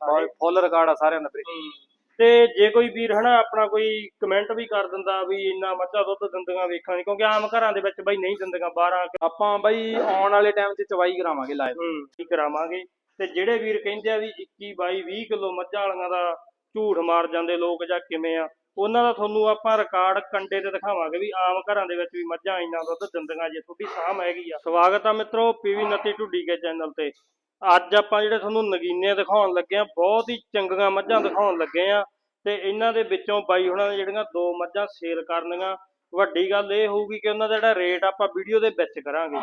ਫੁੱਲ record ਆ ਸਾਰਿਆਂ ਦਾ ਵੀਰੇ ਤੇ ਜੇ ਕੋਈ ਵੀਰ ਹਨਾ ਆਪਣਾ ਕੋਈ ਕਮੈਂਟ ਵੀ ਕਰ ਦਿੰਦਾ ਵੀ ਇੰਨਾ ਮੱਝਾਂ ਦੁੱਧ ਦਿੰਦੀਆਂ ਵੇਖਣ ਨਹੀਂ ਕਿਉਂਕਿ ਆਮ ਘਰਾਂ ਦੇ ਵਿੱਚ ਬਈ ਨਹੀਂ ਦਿੰਦੀਆਂ 12 ਆਪਾਂ ਬਾਈ ਆਉਣ ਵਾਲੇ ਟਾਈਮ 'ਚ ਚਵਾਈ ਕਰਾਵਾਂਗੇ ਲਾਈਵ ਕੀ ਕਰਾਵਾਂਗੇ। ਤੇ ਜਿਹੜੇ ਵੀਰ ਕਹਿੰਦੇ ਆ ਵੀ 21 22 20 ਕਿਲੋ ਮੱਝਾਂ ਵਾਲੀਆਂ ਦਾ ਝੂਠ ਮਾਰ ਜਾਂਦੇ ਲੋਕ ਜਾਂ ਕਿਵੇਂ ਆ ਉਹਨਾਂ ਦਾ ਤੁਹਾਨੂੰ ਆਪਾਂ ਰਿਕਾਰਡ ਕੰਡੇ ਤੇ ਦਿਖਾਵਾਂਗੇ ਵੀ ਆਮ ਘਰਾਂ ਦੇ ਵਿੱਚ ਵੀ ਮੱਝਾਂ ਇੰਨਾ ਦੁੱਧ ਦਿੰਦੀਆਂ ਜੇ ਤੁਹਾਡੀ ਸਾਮ ਹੈਗੀ ਆ। ਸਵਾਗਤ ਆ ਮਿੱਤਰੋ ਪੀਵੀ ਨੱਤੀ ਢੁੱਡੀ ਕੇ ਚੈਨਲ ਤੇ। ਅੱਜ ਆਪਾਂ ਜਿਹੜੇ ਤੁਹਾਨੂੰ ਨਗੀਨੇ ਦਿਖਾਉਣ ਲੱਗੇ ਆ, ਬਹੁਤ ਹੀ ਚੰਗੀਆਂ ਮੱਝਾਂ ਦਿਖਾਉਣ ਲੱਗੇ ਆ ਤੇ ਇਹਨਾਂ ਦੇ ਵਿੱਚੋਂ ਬਾਈ ਹੁਣਾਂ ਨੇ ਜਿਹੜੀਆਂ ਦੋ ਮੱਝਾਂ ਸੇਲ ਕਰਨੀਆਂ। ਵੱਡੀ ਗੱਲ ਇਹ ਹੋਊਗੀ ਕਿ ਉਹਨਾਂ ਦਾ ਜਿਹੜਾ ਰੇਟ ਆਪਾਂ ਵੀਡੀਓ ਦੇ ਵਿੱਚ ਕਰਾਂਗੇ।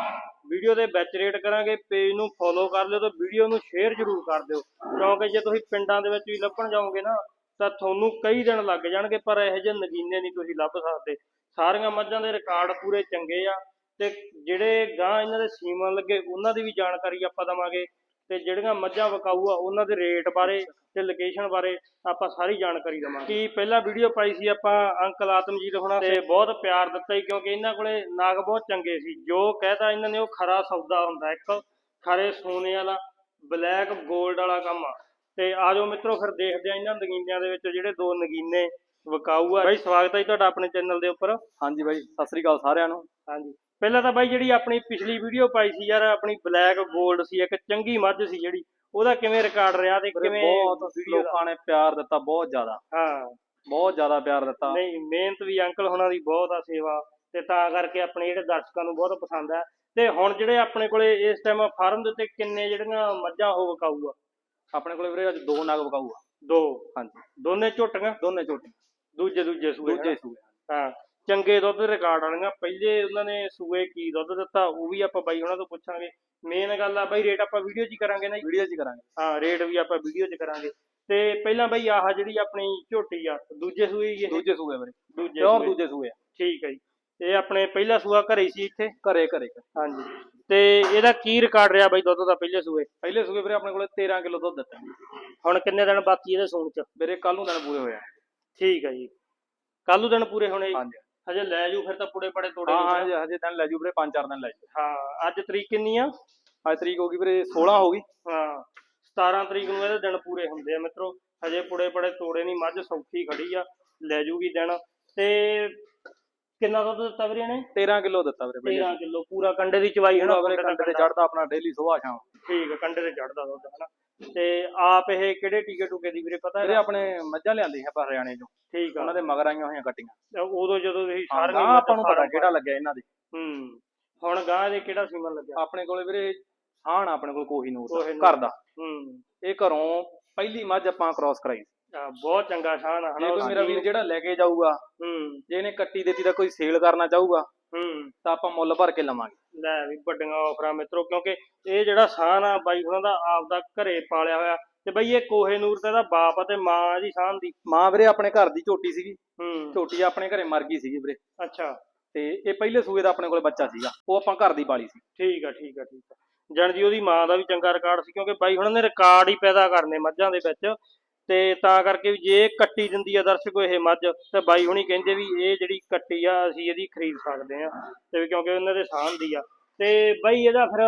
ਵੀਡੀਓ ਦੇ ਵਿੱਚ ਰੇਟ ਕਰਾਂਗੇ, ਪੇਜ ਨੂੰ ਫੋਲੋ ਕਰ ਲਿਓ ਤੇ ਵੀਡੀਓ ਨੂੰ ਸ਼ੇਅਰ ਜ਼ਰੂਰ ਕਰ ਦਿਓ। ਕਿਉਂਕਿ ਜੇ ਤੁਸੀਂ ਪਿੰਡਾਂ ਦੇ ਵਿੱਚ ਵੀ ਲੱਭਣ ਜਾਓਗੇ ਨਾ, ਤਾਂ ਤੁਹਾਨੂੰ ਕਈ ਦਿਨ ਲੱਗ ਜਾਣਗੇ, ਪਰ ਇਹੋ ਜਿਹੇ ਨਗੀਨੇ ਨਹੀਂ ਤੁਸੀਂ ਲੱਭ ਸਕਦੇ। ਸਾਰੀਆਂ ਮੱਝਾਂ ਦੇ ਰਿਕਾਰਡ ਪੂਰੇ ਚੰਗੇ ਆ। ਤੇ ਜਿਹੜੇ ਗਾਂ ਇਹਨਾਂ ਦੇ ਸੀਮਨ ਲੱਗੇ, ਉਹਨਾਂ ਦੀ ਵੀ ਜਾਣਕਾਰੀ ਆਪਾਂ ਦਵਾਂਗੇ। ਤੇ ਜਿਹੜੀਆਂ ਮੱਝਾਂ ਵਿਕਾਊ ਆ, ਉਹਨਾਂ ਦੇ ਰੇਟ ਬਾਰੇ ਤੇ ਲੋਕੇਸ਼ਨ ਬਾਰੇ ਆਪਾਂ ਸਾਰੀ ਜਾਣਕਾਰੀ ਦਵਾਂਗੇ। ਕੀ ਪਹਿਲਾਂ ਵੀਡੀਓ ਪਾਈ ਸੀ ਆਪਾਂ ਅੰਕਲ ਆਤਮਜੀਤ ਹੋਣਾ ਤੇ ਬਹੁਤ ਪਿਆਰ ਦਿੱਤਾ ਸੀ ਕਿਉਂਕਿ ਇਹਨਾਂ ਕੋਲੇ ਨਾਗ ਬਹੁਤ ਚੰਗੇ ਸੀ। ਜੋ ਕਹਿਤਾ ਇਹਨਾਂ ਨੇ ਉਹ ਖਰਾ ਸੌਦਾ ਹੁੰਦਾ, ਇੱਕ ਖਰੇ ਸੋਨੇ ਵਾਲਾ ਬਲੈਕ 골ਡ ਵਾਲਾ ਕੰਮ ਆ। ਤੇ ਆਜੋ ਮਿੱਤਰੋ, ਫਿਰ ਦੇਖਦੇ ਆ ਇਹਨਾਂ ਨਗੀਨਿਆਂ ਦੇ ਵਿੱਚ ਜਿਹੜੇ ਦੋ ਨਗੀਨੇ ਵਿਕਾਊ ਆ। ਬਾਈ ਸਵਾਗਤ ਹੈ ਜੀ ਤੁਹਾਡਾ ਆਪਣੇ ਚੈਨਲ ਦੇ ਉੱਪਰ। ਹਾਂਜੀ ਬਾਈ ਸਤਿ ਸ੍ਰੀ ਅਕਾਲ ਸਾਰਿਆਂ ਨੂੰ। ਹਾਂਜੀ। ਪਹਿਲਾਂ ਤਾਂ ਬਾਈ ਜਿਹੜੀ ਆਪਣੀ ਪਿਛਲੀ ਵੀਡੀਓ ਪਾਈ ਸੀ ਯਾਰ ਆਪਣੀ ਬਲੈਕ 골ਡ ਸੀ ਇੱਕ ਚੰਗੀ ਮੱਝ ਸੀ ਜਿਹੜੀ ਉਹਦਾ ਕਿਵੇਂ ਰਿਕਾਰਡ ਰਿਹਾ ਤੇ ਕਿਵੇਂ ਬਹੁਤ ਲੋਕਾਂ ਨੇ ਪਿਆਰ ਦਿੱਤਾ ਬਹੁਤ ਜ਼ਿਆਦਾ। ਹਾਂ। ਬਹੁਤ ਜ਼ਿਆਦਾ ਪਿਆਰ ਦਿੱਤਾ। ਨਹੀਂ ਮਿਹਨਤ ਵੀ ਅੰਕਲ ਹੋਣਾ ਦੀ ਬਹੁਤ ਆ ਸੇਵਾ ਤੇ ਤਾਂ ਕਰਕੇ ਆਪਣੇ ਜਿਹੜੇ ਦਰਸ਼ਕਾਂ ਨੂੰ ਬਹੁਤ ਪਸੰਦ ਆ। ਤੇ ਹੁਣ ਜਿਹੜੇ ਆਪਣੇ ਕੋਲੇ ਇਸ ਟਾਈਮ ਫਾਰਮ ਦੇ ਉੱਤੇ ਕਿੰਨੇ ਜਿਹੜੀਆਂ ਮੱਝਾਂ ਉਹ ਵਿਕਾਊ ਆ? ਆਪਣੇ ਕੋਲੇ ਵੀਰੇ ਅੱਜ ਦੋ ਨਗ ਵਿਕਾਊ ਆ। ਦੋ। ਹਾਂਜੀ। ਦੋਨੇ ਝੋਟੀਆਂ? ਦੋਨੇ ਝੋਟੇ ਦੂਜੇ ਦੂਜੇ ਸੂਏ ਦੂਜੇ? ਸੂਏ ਹਾਂ। ਚੰਗੇ ਦੁੱਧ ਰਿਕਾਰਡ ਵਾਲੀਆਂ। ਪਹਿਲੇ ਉਹਨਾਂ ਨੇ ਸੂਏ ਕੀ ਦੁੱਧ ਦਿੱਤਾ ਉਹ ਵੀ ਆਪਾਂ ਬਾਈ ਉਹਨਾਂ ਤੋਂ ਪੁੱਛਾਂਗੇ। ਮੇਨ ਗੱਲ ਆ ਬਾਈ ਰੇਟ ਆਪਾਂ ਵੀਡੀਓ 'ਚ ਹੀ ਕਰਾਂਗੇ ਨਾ। ਵੀਡੀਓ 'ਚ ਹੀ ਕਰਾਂਗੇ। ਹਾਂ ਰੇਟ ਵੀ ਆਪਾਂ ਵੀਡੀਓ 'ਚ ਕਰਾਂਗੇ। ਤੇ ਪਹਿਲਾਂ ਬਾਈ ਆਹ ਜਿਹੜੀ ਆਪਣੀ ਝੋਟੀ ਆ ਦੂਜੇ ਸੂਏ ਹੀ ਇਹ? ਦੂਜੇ ਸੂਏ ਵੀਰੇ। ਦੂਜੇ ਸੂਏ। ਦੂਜੇ ਸੂਏ ਆ। ਠੀਕ ਹੈ ਜੀ। ਇਹ ਆਪਣੇ ਪਹਿਲਾ ਸੂਆ ਘਰੇ ਸੀ ਇੱਥੇ? ਘਰੇ ਘਰੇ। ਹਾਂਜੀ। ਤੇ ਇਹਦਾ ਕੀ ਰਿਕਾਰਡ ਰਿਹਾ ਬਾਈ ਦੁੱਧ ਦਾ ਪਹਿਲੇ ਸੂਏ? ਪਹਿਲੇ ਸੂਏ ਵੀਰੇ ਆਪਣੇ ਕੋਲੇ 13 ਕਿਲੋ ਦੁੱਧ ਦਿੱਤਾ। ਹੁਣ ਕਿੰਨੇ ਦਿਨ ਬਾਕੀ ਇਹਦੇ ਸੂਣ 'ਚ? ਵੀਰੇ ਕੱਲ ਨੂੰ ਦਿਨ ਪੂਰੇ ਹੋਏ ਆ। ਠੀਕ ਹੈ ਜੀ। ਕੱਲ ਨੂੰ ਦਿਨ ਪੂਰੇ ਹੋਣੇ ਜੀ? ਹਾਂਜੀ। ਹਜੇ ਲੈ ਜੂ ਫਿਰ ਤਾਂ ਪੁੜੇ ਪੜੇ ਤੋੜੇ ਹਾਂ ਹਾਂ। ਹਜੇ- ਹਜੇ ਦਿਨ ਲੈ ਜੂ ਵੀਰੇ 5-4 ਦਿਨ ਲੈ ਜੂ ਹਾਂ ਅੱਜ ਤਰੀਕ ਕਿੰਨੀ ਆ? ਅੱਜ ਤਰੀਕ ਹੋ ਗਈ ਵੀਰੇ 16 ਹੋ ਗਈ। ਹਾਂ 17 ਤਰੀਕ ਨੂੰ ਇਹਦੇ ਦਿਨ ਪੂਰੇ ਹੁੰਦੇ ਆ ਮਿੱਤਰੋ। ਹਜੇ ਪੁੜੇ ਪੜੇ ਤੋੜੇ ਨਹੀਂ ਮੱਝ ਸੌਖੀ ਖੜੀ ਆ ਲੈ ਜੂਗੀ ਦਿਨ। ਤੇ ਕਿੰਨਾ ਦੁੱਧ ਦਿੱਤਾ ਵੀਰੇ ਨੇ 13 ਕਿਲੋ ਦਿੱਤਾ ਵੀਰੇ ਪਹਿਲੇ 13 ਕਿਲੋ ਪੂਰਾ ਕੰਡੇ ਦੀ ਚਵਾਈ ਹੈ ਨਾ ਵੀਰੇ ਕੰਡੇ ਤੇ ਚੜਦਾ ਆਪਣਾ ਡੇਲੀ ਸੁਬਾਹ ਸ਼ਾਮ। ਠੀਕ ਹੈ ਕੰਡੇ ਤੇ ਚੜਦਾ ਦੁੱਧ ਹਨਾ। ਤੇ ਆਪ ਇਹ ਕਿਹੜੇ ਟੀਕੇ ਟੂਕੇ ਦੀ ਵੀਰੇ? ਪਤਾ ਵੀਰੇ ਹੈ ਆਪਣੇ ਮੱਝਾਂ ਲਿਆਂਦੀ ਹੈ ਆਪਾਂ ਹਰਿਆਣੇ ਚੋਂ। ਠੀਕ ਆ। ਉਹਨਾਂ ਦੇ ਮਗਰ ਆਈਆਂ ਹੋਈਆਂ ਕੱਟੀਆਂ। ਤੇ ਉਦੋਂ ਜਦੋਂ ਤੁਸੀਂ ਸਾਰੀਆਂ ਗਾਂ ਆਪਾਂ ਨੂੰ ਪਤਾ ਕਿਹੜਾ ਲੱਗਿਆ ਇਹਨਾਂ ਦੇ। ਹੂੰ ਹੁਣ ਗਾਂ ਦੇ ਕਿਹੜਾ ਸੀਮਨ ਲੱਗਿਆ? ਆਪਣੇ ਕੋਲੇ ਵੀਰੇ ਹਾਣ ਆਪਣੇ ਕੋਲ ਕੋਹੀ ਨੂਰ ਦਾ। ਘਰ ਦਾ। ਹੂੰ। ਇਹ ਘਰੋਂ ਪਹਿਲੀ ਮੱਝ ਆਪਾਂ ਕ੍ਰਾਸ ਕਰਾਈ। ਆ, ਬਹੁਤ ਚੰਗਾ ਸ਼ਾਨ ਆ ਜੇ ਹਨਾ ਕੋਈ ਮੇਰਾ ਵੀਰ ਜਿਹੜਾ ਲੈ ਕੇ ਜਾਊਗਾ ਹੂੰ। ਜੇ ਇਹਨੇ ਕੱਟੀ ਦਿੱਤੀ ਤਾਂ ਕੋਈ ਸੇਲ ਕਰਨਾ ਚਾਹੂਗਾ ਹੂੰ। ਤਾਂ ਆਪਾਂ ਮੁੱਲ ਭਰ ਕੇ ਲਵਾਂਗੇ। ਲੈ ਵੀ ਵੱਡੀਆਂ ਆਫਰਾਂ ਮਿੱਤਰੋ ਕਿਉਂਕਿ ਇਹ ਜਿਹੜਾ ਸਾਨ ਆ ਬਾਈ ਉਹਨਾਂ ਦਾ ਆਪਦਾ ਘਰੇ ਪਾਲਿਆ ਹੋਇਆ ਤੇ ਬਈ ਇਹ ਕੋਹੇ ਨੂਰ ਤੇ ਦਾ ਬਾਪ ਤੇ ਮਾਂ ਦੀ ਸਾਨ ਦੀ। ਮਾਂ ਵੀਰੇ ਆਪਣੇ ਘਰ ਦੀ ਝੋਟੀ ਸੀਗੀ। ਹੂੰ। ਝੋਟੀ ਆਪਣੇ ਘਰੇ ਮਰ ਗਈ ਸੀਗੀ ਵੀਰੇ। ਅੱਛਾ। ਤੇ ਇਹ ਪਹਿਲੇ ਸੂਏ ਦਾ ਆਪਣੇ ਕੋਲੇ ਬੱਚਾ ਸੀਗਾ। ਉਹ ਆਪਾਂ ਘਰ ਦੀ ਪਾਲੀ ਸੀ। ਠੀਕ ਆ ਠੀਕ ਆ ਠੀਕ ਆ। ਜਾਣੀ ਜੀ ਉਹਦੀ ਮਾਂ ਦਾ ਵੀ ਚੰਗਾ ਰਿਕਾਰਡ ਸੀ ਕਿਉਂਕਿ ਬਾਈ ਉਹਨਾਂ ਨੇ ਰਿਕਾਰਡ ਹੀ ਪੈਦਾ ਕਰਨੇ ਮੱਝਾਂ ਦੇ ਵਿੱਚ। ਤੇ ਤਾਂ ਕਰਕੇ ਵੀ ਜੇ ਕੱਟੀ ਦਿੰਦੀ ਆ ਦਰਸ਼ਕੋ ਇਹ ਮੱਝ ਤੇ ਬਾਈ ਹੁਣੀ ਕਹਿੰਦੇ ਵੀ ਇਹ ਜਿਹੜੀ ਕੱਟੀ ਆ ਅਸੀਂ ਇਹਦੀ ਖਰੀਦ ਸਕਦੇ ਆ। ਤੇ ਵੀ ਕਿਉਂਕਿ ਉਹਨਾਂ ਦੇ ਸਾਂਝ ਦੀ ਆ। ਤੇ ਬਾਈ ਇਹਦਾ ਫਿਰ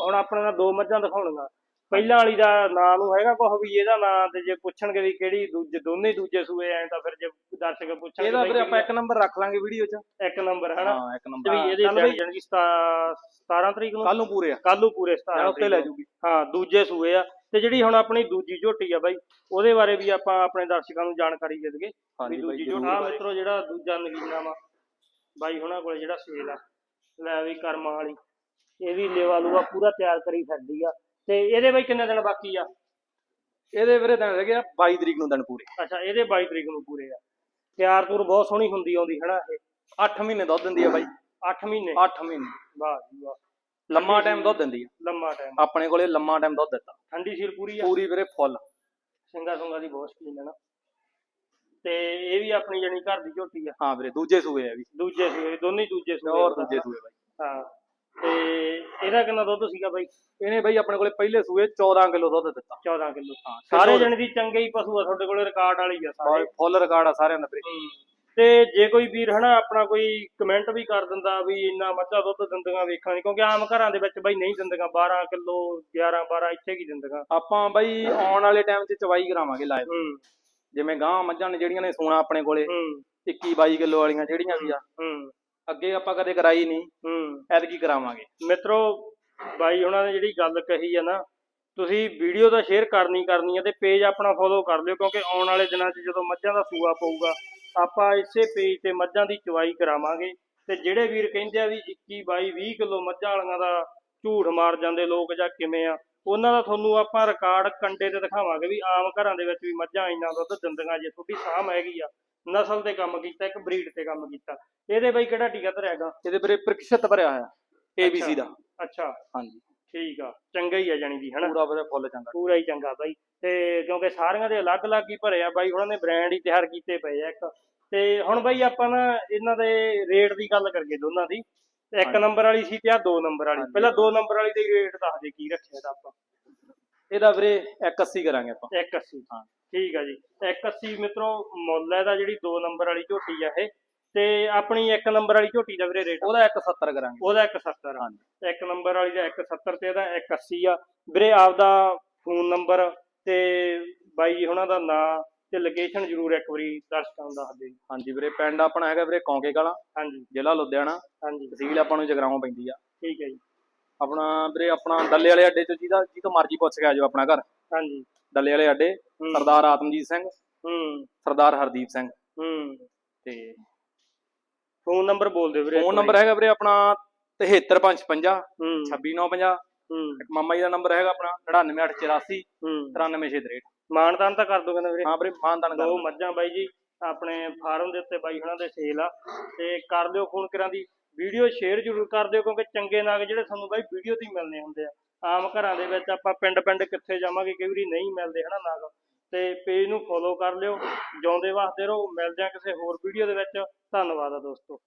ਹੁਣ ਆਪਣੇ ਨਾਲ ਦੋ ਮੱਝਾਂ ਦਿਖਾਉਣੀਆਂ। ਪਹਿਲਾਂ ਵਾਲੀ ਦਾ ਨਾਂ ਨੂੰ ਹੈਗਾ ਕੁਛ ਵੀ ਇਹਦਾ ਨਾਂ ਤੇ ਜੇ ਪੁੱਛਣਗੇ ਵੀ ਕਿਹੜੀ ਦੂਜੇ ਦੋਨੇ ਦੂਜੇ ਸੂਏ ਐ ਤਾਂ ਫਿਰ ਜੇ ਦਰਸ਼ਕ ਪੁੱਛਣਗੇ ਇਹਦਾ ਵੀਰੇ ਆਪਾਂ ਇੱਕ ਨੰਬਰ ਰੱਖ ਲਾਂਗੇ ਵੀਡੀਓ 'ਚ? ਇੱਕ ਨੰਬਰ ਹਨਾ? ਹਾਂ ਇੱਕ ਤੇ ਨੰਬਰ ਵੀ ਇਹਦੇ ਚੱਲ ਬਈ, ਜਾਣੀ ਕਿ 17 ਤਰੀਕ ਨੂੰ? ਕੱਲ ਨੂੰ ਪੂਰੇ ਆ। ਕੱਲ ਨੂੰ ਪੂਰੇ 17 ਜਾਂ ਉੱਤੇ ਲੈ। ਜੂਗੀ। ਹਾਂ ਦੂਜੇ ਸੂਏ ਆ। ਤੇ ਜਿਹੜੀ ਹੁਣ ਆਪਣੀ ਦੂਜੀ ਝੋਟੀ ਆ ਬਾਈ ਉਹਦੇ ਬਾਰੇ ਵੀ ਆਪਾਂ ਆਪਣੇ ਦਰਸ਼ਕਾਂ ਨੂੰ ਜਾਣਕਾਰੀ ਦੇ ਦਈਏ ਵੀ ਹਾਂਜੀ ਬਾਈ ਦੂਜੀ ਜ਼ਰੂਰ ਝੋਟੀ ਆ। ਮਿੱਤਰੋ ਜਿਹੜਾ ਦੂਜਾ ਨਗੀਨਾ ਵਾ ਬਾਈ ਹੁਣਾਂ ਕੋਲੇ ਜਿਹੜਾ ਸੇਲ ਆ ਲੈ ਵੀ ਕਰਮਾਂ ਵਾਲੀ ਇਹ ਵੀ ਲੇਵਾ ਲੂਆ ਪੂਰਾ ਤਿਆਰ ਕਰੀ ਫਿਰਦੀ ਆ। ਤੇ ਇਹਦੇ ਬਾਈ ਕਿੰਨੇ ਦਿਨ ਬਾਕੀ ਆ? ਇਹਦੇ ਵੀਰੇ ਦਿਨ ਰਹਿ ਗਿਆ 22 ਤਰੀਕ ਨੂੰ ਦਿਨ ਪੂਰੇ। ਅੱਛਾ ਇਹਦੇ 22 ਤਰੀਕ ਨੂੰ ਪੂਰੇ ਆ। ਤਿਆਰ ਤੂਰ ਬਹੁਤ ਸੋਹਣੀ ਹੁੰਦੀ ਆਉਂਦੀ ਹਨਾ ਇਹ? 8 ਮਹੀਨੇ ਦੁੱਧ ਦਿੰਦੀ ਆ ਬਾਈ। 8 ਮਹੀਨੇ? 8 ਮਹੀਨੇ। ਵਾਹ ਜੀ ਵਾਹ। ਲੰਮਾ ਟਾਈਮ ਦੁੱਧ ਦਿੰਦੀ ਆ। ਲੰਮਾ ਟਾਈਮ ਆਪਣੇ ਕੋਲੇ ਲੰਮਾ ਟਾਈਮ ਦੁੱਧ ਦਿੱਤਾ। ਠੰਡੀ ਸੀਰ ਪੂਰੀ ਆ? ਪੂਰੀ ਵੀਰੇ ਫੁੱਲ। ਸਿੰਘਾ ਸੁੰਗਾ ਦੀ ਬਹੁਤ ਸ਼ਕੀਨ ਹੈ ਨਾ। ਤੇ ਇਹ ਵੀ ਆਪਣੀ ਜਣੀ ਘਰ ਦੀ ਝੋਟੀ ਆ। ਹਾਂ ਵੀਰੇ ਦੂਜੇ ਸੂਏ ਆ ਵੀ। ਦੂਜੇ ਸੂਏ ਦੋਨੇ ਦੂਜੇ ਸੂਏ ਹੋਰ। ਦੂਜੇ ਸੂਏ ਬਾਈ। ਹਾਂ ਤੇ ਇਹਦਾ ਕਿੰਨਾ ਦੁੱਧ ਸੀਗਾ ਬਾਈ? ਇਹਨੇ ਬਾਈ ਆਪਣੇ ਕੋਲੇ ਪਹਿਲੇ ਸੂਏ 14 ਕਿਲੋ ਦੁੱਧ ਦਿੱਤਾ। 14 ਕਿਲੋ। ਹਾਂ ਸਾਰੇ ਜਣੇ ਦੀ ਚੰਗੇ ਹੀ ਪਸ਼ੂ ਆ ਤੁਹਾਡੇ ਕੋਲੇ ਰਿਕਾਰਡ ਵਾਲੀ ਆ ਸਾਰੇ। ਫੁੱਲ ਰਿਕਾਰਡ ਆ ਸਾਰਿਆਂ ਦਾ ਵੀਰੇ। ਤੇ ਜੇ ਕੋਈ ਵੀਰ ਹਨਾ ਆਪਣਾ ਕੋਈ ਕਮੈਂਟ ਵੀ ਕਰ ਦਿੰਦਾ ਵੀ ਇੰਨਾ ਮੱਝਾਂ ਦੁੱਧ ਦਿੰਦੀਆਂ ਵੇਖਾਂ ਨੀ ਕਿਉਂਕਿ ਆਮ ਘਰਾਂ ਦੇ ਵਿੱਚ ਬਾਈ ਨਹੀਂ ਦਿੰਦੀਆਂ 12 ਕਿਲੋ 11 12 ਇੱਥੇ ਕੀ ਦਿੰਦੀਆਂ। ਆਪਾਂ ਬਾਈ ਆਉਣ ਵਾਲੇ ਟਾਈਮ 'ਚ ਚਵਾਈ ਕਰਾਵਾਂਗੇ ਲਾਈਵ ਜਿਵੇਂ ਗਾਂ ਮੱਝਾਂ ਨੇ ਜਿਹੜੀਆਂ ਨੇ ਸੋਣਾ ਆਪਣੇ ਕੋਲੇ ਹੂੰ। 21 22 ਕਿਲੋ ਵਾਲੀਆਂ ਜਿਹੜੀਆਂ ਵੀ ਆ ਅੱਗੇ ਆਪਾਂ ਕਦੇ ਕਰਾਈ ਨਹੀਂ ਹੂੰ। ਐਤਕੀ ਕਰਾਵਾਂਗੇ। ਮਿੱਤਰੋ ਬਾਈ ਉਹਨਾਂ ਨੇ ਜਿਹੜੀ ਗੱਲ ਕਹੀ ਆ ਨਾ ਤੁਸੀਂ ਵੀਡੀਓ ਤਾਂ ਸ਼ੇਅਰ ਕਰਨੀ ਕਰਨੀ ਹੈ ਤੇ ਪੇਜ ਆਪਣਾ ਫੋਲੋ ਕਰ ਲਿਓ ਕਿਉਂਕਿ ਆਉਣ ਵਾਲੇ ਦਿਨਾਂ 'ਚ ਜਦੋਂ ਮੱਝਾਂ ਦਾ ਸੂਆ ਪਊਗਾ ਆਪਾਂ ਇਸੇ ਪੇਜ ਤੇ ਮੱਝਾਂ ਦੀ ਚਵਾਈ ਕਰਾਵਾਂਗੇ ਤੇ ਜਿਹੜੇ ਵੀਰ ਕਹਿੰਦੇ ਆ ਵੀ 21 22 20 ਕਿਲੋ ਮੱਝਾਂ ਵਾਲੀਆਂ ਦਾ ਝੂਠ ਮਾਰ ਜਾਂਦੇ ਲੋਕ ਜਾਂ ਕਿਵੇਂ ਆ ਉਹਨਾਂ ਦਾ ਤੁਹਾਨੂੰ ਆਪਾਂ ਰਿਕਾਰਡ ਕੰਡੇ ਤੇ ਦਿਖਾਵਾਂਗੇ ਵੀ ਆਮ ਘਰਾਂ ਦੇ ਵਿੱਚ ਵੀ ਮੱਝਾਂ ਇੰਨਾ ਦੁੱਧ ਦਿੰਦੀਆਂ ਜੇ ਤੁਹਾਡੀ ਸਾਂਭ ਹੈਗੀ ਆ ਨਸਲ ਤੇ ਕੰਮ ਕੀਤਾ ਇੱਕ ਬਰੀਡ ਤੇ ਕੰਮ ਕੀਤਾ। ਇਹਦੇ ਬਈ ਕਿਹੜਾ ਟੀਕਾ ਧਰਿਆਗਾ ਇਹਦੇ ਵੀਰੇ ਪ੍ਰਤੀਸ਼ਤ ਭਰਿਆ ਹੋਇਆ ABC ਦਾ। ਅੱਛਾ। ਹਾਂਜੀ। ਠੀਕ ਆ ਚੰਗਾ ਹੀ ਆ ਜਾਣੀ ਦੀ ਹਨਾ? ਪੂਰਾ ਫੁੱਲ ਚੰਗਾ। ਪੂਰਾ ਹੀ ਚੰਗਾ ਬਾਈ। ਤੇ ਕਿਉਂਕਿ ਸਾਰੀਆਂ ਦੇ ਅਲੱਗ-ਅਲੱਗ ਹੀ ਭਰੇ ਆ ਬਾਈ ਉਹਨਾਂ ਨੇ ਬ੍ਰਾਂਡ ਹੀ ਤਿਆਰ ਕੀਤੇ ਪਏ ਆ ਇੱਕ। ਤੇ ਹੁਣ ਬਾਈ ਆਪਾਂ ਨਾ ਇਹਨਾਂ ਦੇ ਰੇਟ ਦੀ ਗੱਲ ਕਰੀਏ ਦੋਨਾਂ ਦੀ ਤੇ ਇੱਕ। ਨੰਬਰ ਵਾਲੀ ਸੀ ਤੇ ਆ ਦੋ ਨੰਬਰ ਵਾਲੀ। ਪਹਿਲਾਂ ਦੋ ਨੰਬਰ ਵਾਲੀ ਦੇ ਰੇਟ ਦੱਸ ਦੇ ਕੀ ਰੱਖਿਆ ਦਾ ਆਪਾਂ। ਇਹਦਾ ਵੀਰੇ 180 ਕਰਾਂਗੇ ਆਪਾਂ। 180 ਹਾਂ। ਠੀਕ ਆ ਜੀ। 180 ਮਿੱਤਰੋ ਮੁੱਲ ਹੈ ਦਾ ਜਿਹੜੀ ਦੋ ਨੰਬਰ ਵਾਲੀ ਝੋਟੀ ਆ ਇਹ। ਤੇ ਆਪਣੀ ਇੱਕ ਨੰਬਰ ਵਾਲੀ ਝੋਟੀ ਦਾ ਵੀਰੇ ਰੇਟ ਉਹਦਾ 170 ਕਰਾਂਗੇ। ਉਹਦਾ 170 ਆ ਹਾਂਜੀ। ਇੱਕ ਨੰਬਰ ਵਾਲੀ ਦਾ 170 ਤੇ ਇਹਦਾ 180 ਆ। ਵੀਰੇ ਆਪਦਾ ਫੋਨ ਨੰਬਰ ਤੇ ਬਾਈ ਜੀ ਹੁਣਾਂ ਦਾ ਨਾਂ ਤੇ ਲੋਕੇਸ਼ਨ ਜ਼ਰੂਰ ਇੱਕ ਵਾਰੀ ਦਰਸ਼ਕਾਂ ਨੂੰ ਦੱਸ। ਹਾਂਜੀ ਵੀਰੇ ਪਿੰਡ ਆਪਣਾ ਹੈਗਾ ਵੀਰੇ ਕੌਂਕੇ ਕਲਾਂ। ਹਾਂਜੀ। ਜ਼ਿਲ੍ਹਾ ਲੁਧਿਆਣਾ। ਹਾਂਜੀ। ਤਹਿਸੀਲ ਆਪਾਂ ਨੂੰ ਜਗਰਾਉਂ ਪੈਂਦੀ ਆ। ਠੀਕ ਹੈ ਜੀ। ਆਪਣਾ ਵੀਰੇ ਆਪਣਾ ਡੱਲੇ ਵਾਲੇ ਅੱਡੇ 'ਚ ਜਿਹਦਾ ਜੀ ਤੋਂ ਮਰਜ਼ੀ ਪੁੱਛ ਕੇ ਆ ਜਾਓ ਆਪਣਾ ਘਰ। ਹਾਂਜੀ। ਡੱਲੇ ਵਾਲੇ ਅੱਡੇ। ਸਰਦਾਰ ਆਤਮਜੀਤ ਸਿੰਘ। ਹੂੰ। ਸਰਦਾਰ ਹਰਦੀਪ ਸਿੰਘ। ਹੂੰ। ਤੇ ਫੋਨ ਨੰਬਰ ਬੋਲ ਦਿਓ ਵੀਰੇ ਫੋਨ ਨੰਬਰ ਹੈਗਾ ਵੀਰੇ ਆਪਣਾ 73555 ਹੂੰ। 26950 ਹੂੰ। ਇੱਕ ਮਾਮਾ ਜੀ ਦਾ ਨੰਬਰ ਹੈਗਾ ਆਪਣਾ 99884 ਹੂੰ। 93663 ਮਾਨਦਾਨ ਤਾਂ ਕਰ ਦੋ ਕਹਿੰਦਾ ਵੀਰੇ। ਹਾਂ ਵੀਰੇ ਮਾਨਦਾਨ ਕਰ ਦੋ ਦਿਓ। ਮੱਝਾਂ ਬਾਈ ਜੀ ਆਪਣੇ ਫਾਰਮ ਦੇ ਉੱਤੇ ਬਾਈ ਹੁਣਾਂ ਦੇ ਸੇਲ ਆ। ਤੇ ਕਰ ਲਿਓ ਫੋਨ ਕਰਾਂ ਦੀ। ਵੀਡੀਓ ਸ਼ੇਅਰ ਜ਼ਰੂਰ ਕਰ ਦਿਓ ਕਿਉਂਕਿ ਚੰਗੇ ਨਾਗ ਜਿਹੜੇ ਤੁਹਾਨੂੰ ਬਾਈ ਵੀਡੀਓ ਤੇ ਮਿਲਨੇ ਹੁੰਦੇ ਆ। ਆਮ ਘਰਾਂ ਦੇ ਵਿੱਚ ਆਪਾਂ ਪਿੰਡ ਪਿੰਡ ਕਿੱਥੇ ਜਾਵਾਂਗੇ ਕਈ ਵਾਰੀ ਨਹੀਂ ਮਿਲਦੇ ਹਨਾ ਨਾਗ। ਤੇ ਪੇਜ ਨੂੰ ਫੋਲੋ ਕਰ ਲਿਓ। ਜਿਉਂਦੇ ਵਾਸਤੇ ਰਹੋ। ਮਿਲਦੇ ਆ ਕਿਸੇ ਹੋਰ ਵੀਡੀਓ ਦੇ ਵਿੱਚ। ਧੰਨਵਾਦ ਆ ਦੋਸਤੋ।